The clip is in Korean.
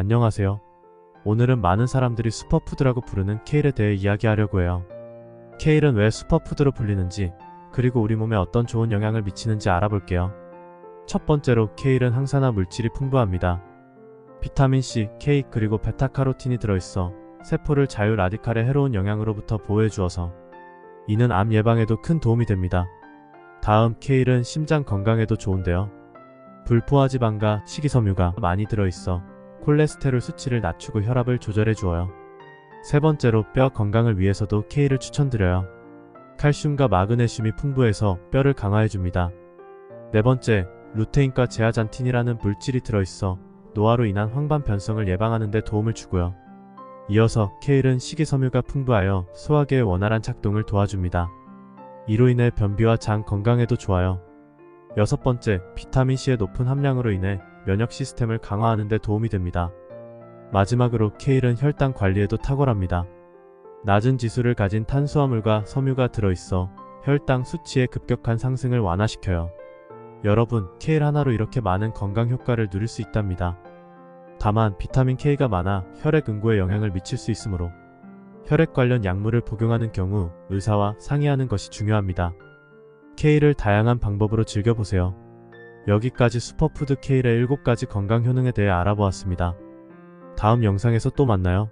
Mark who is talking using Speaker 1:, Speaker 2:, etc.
Speaker 1: 안녕하세요. 오늘은 많은 사람들이 슈퍼푸드라고 부르는 케일에 대해 이야기하려고 해요. 케일은 왜 슈퍼푸드로 불리는지, 그리고 우리 몸에 어떤 좋은 영향을 미치는지 알아볼게요. 첫 번째로 케일은 항산화 물질이 풍부합니다. 비타민C, K 그리고 베타카로틴이 들어있어 세포를 자유 라디칼의 해로운 영향으로부터 보호해 주어서 이는 암 예방에도 큰 도움이 됩니다. 다음 케일은 심장 건강에도 좋은데요. 불포화 지방과 식이섬유가 많이 들어있어 콜레스테롤 수치를 낮추고 혈압을 조절해 주어요. 세 번째로 뼈 건강을 위해서도 케일을 추천드려요. 칼슘과 마그네슘이 풍부해서 뼈를 강화해 줍니다. 네 번째, 루테인과 제아잔틴이라는 물질이 들어있어 노화로 인한 황반 변성을 예방하는 데 도움을 주고요. 이어서 케일은 식이섬유가 풍부하여 소화계의 원활한 작동을 도와줍니다. 이로 인해 변비와 장 건강에도 좋아요. 여섯 번째, 비타민C의 높은 함량으로 인해 면역 시스템을 강화하는 데 도움이 됩니다. 마지막으로 케일은 혈당 관리에도 탁월합니다. 낮은 지수를 가진 탄수화물과 섬유가 들어있어 혈당 수치의 급격한 상승을 완화시켜요. 여러분, 케일 하나로 이렇게 많은 건강 효과를 누릴 수 있답니다. 다만 비타민 K가 많아 혈액 응고에 영향을 미칠 수 있으므로 혈액 관련 약물을 복용하는 경우 의사와 상의하는 것이 중요합니다. K를 다양한 방법으로 즐겨보세요. 여기까지 슈퍼푸드 K의 7가지 건강 효능에 대해 알아보았습니다. 다음 영상에서 또 만나요.